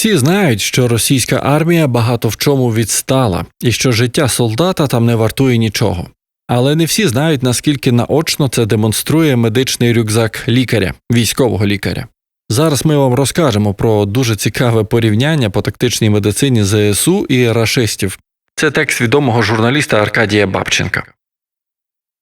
Всі знають, що російська армія багато в чому відстала, і що життя солдата там не вартує нічого. Але не всі знають, наскільки наочно це демонструє медичний рюкзак лікаря, військового лікаря. Зараз ми вам розкажемо про дуже цікаве порівняння по тактичній медицині ЗСУ і рашистів. Це текст відомого журналіста Аркадія Бабченка.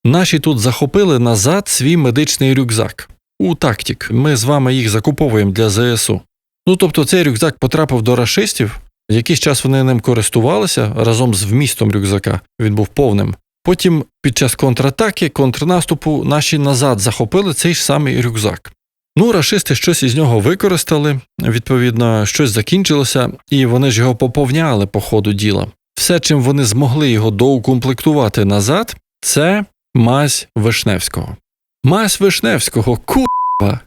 Наші тут захопили назад свій медичний рюкзак. У тактік. Ми з вами їх закуповуємо для ЗСУ. Ну тобто цей рюкзак потрапив до рашистів, якийсь час вони ним користувалися разом з вмістом рюкзака. Він був повним. Потім під час контратаки, контрнаступу наші назад захопили цей ж самий рюкзак. Ну, рашисти щось із нього використали, відповідно, щось закінчилося, і вони ж його поповняли по ходу діла. Все, чим вони змогли його доукомплектувати назад, це мазь Вишневського. Мазь Вишневського, курва!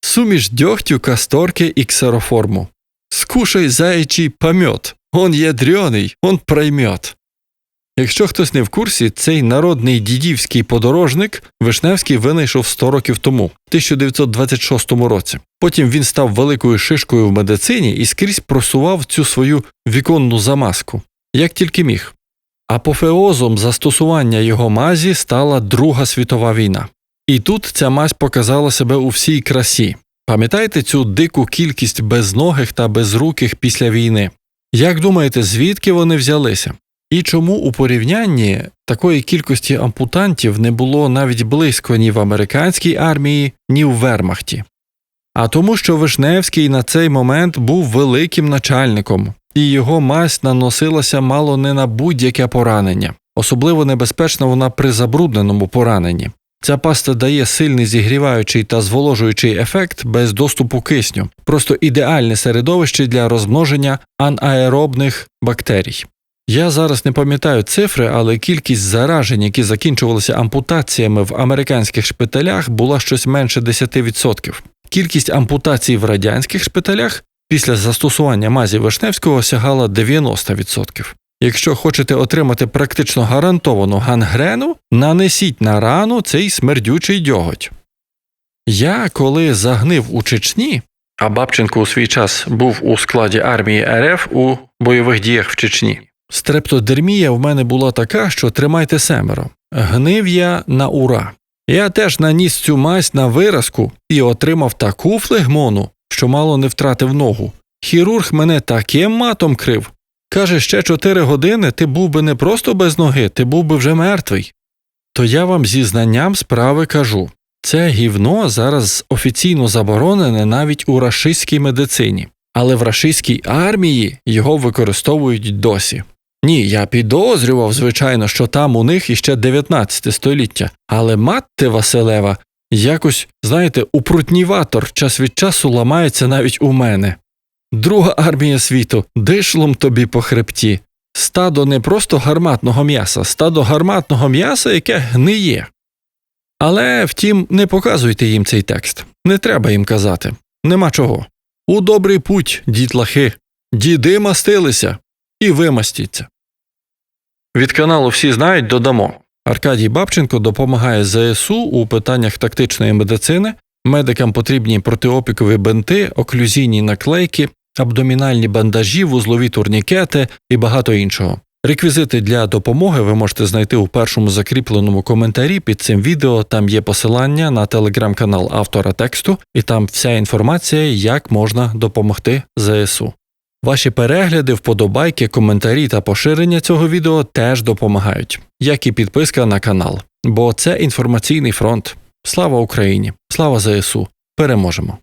Суміш дьогтю, касторки і ксероформу. Скушай заячий помет. Он ядрёний, он проймет. Якщо хтось не в курсі, цей народний дідівський подорожник Вишневський винайшов 100 років тому, в 1926 році. Потім він став великою шишкою в медицині і скрізь просував цю свою віконну замазку, як тільки міг. Апофеозом застосування його мазі стала Друга світова війна. І тут ця мазь показала себе у всій красі. Пам'ятаєте цю дику кількість безногих та безруких після війни? Як думаєте, звідки вони взялися? І чому у порівнянні такої кількості ампутантів не було навіть близько ні в американській армії, ні в Вермахті? А тому, що Вишневський на цей момент був великим начальником, і його мазь наносилася мало не на будь-яке поранення, особливо небезпечна вона при забрудненому пораненні. Ця паста дає сильний зігріваючий та зволожуючий ефект без доступу кисню, просто ідеальне середовище для розмноження анаеробних бактерій. Я зараз не пам'ятаю цифри, але кількість заражень, які закінчувалися ампутаціями в американських шпиталях, була щось менше 10%. Кількість ампутацій в радянських шпиталях після застосування мазі Вишневського сягала 90%. Якщо хочете отримати практично гарантовану гангрену, нанесіть на рану цей смердючий дьоготь. Я, коли загнив у Чечні, а Бабченко у свій час був у складі армії РФ у бойових діях в Чечні. Стрептодермія в мене була така, що тримайте семеро. Гнив я на ура. Я теж наніс цю мазь на виразку і отримав таку флегмону, що мало не втратив ногу. Хірург мене таким матом крив. Каже, ще чотири години ти був би не просто без ноги, ти був би вже мертвий. То я вам зі знанням справи кажу це гівно зараз офіційно заборонене навіть у рашистській медицині, але в рашистській армії його використовують досі. Ні, я підозрював, звичайно, що там у них іще 19 століття, але матте Василева якось, знаєте, упрутніватор час від часу ламається навіть у мене. Друга армія світу, дишлом тобі по хребті. Стадо не просто гарматного м'яса, стадо гарматного м'яса, яке гниє. Але втім, не показуйте їм цей текст. Не треба їм казати. Нема чого. У добрий путь, дітлахи, діди мастилися і вимастіться. Від каналу всі знають додамо. Аркадій Бабченко допомагає ЗСУ у питаннях тактичної медицини. Медикам потрібні протиопікові бинти, оклюзійні наклейки, абдомінальні бандажі, вузлові турнікети і багато іншого. Реквізити для допомоги ви можете знайти у першому закріпленому коментарі під цим відео. Там є посилання на телеграм-канал автора тексту, і там вся інформація, як можна допомогти ЗСУ. Ваші перегляди, вподобайки, коментарі та поширення цього відео теж допомагають, як і підписка на канал. Бо це інформаційний фронт. Слава Україні! Слава ЗСУ! Переможемо!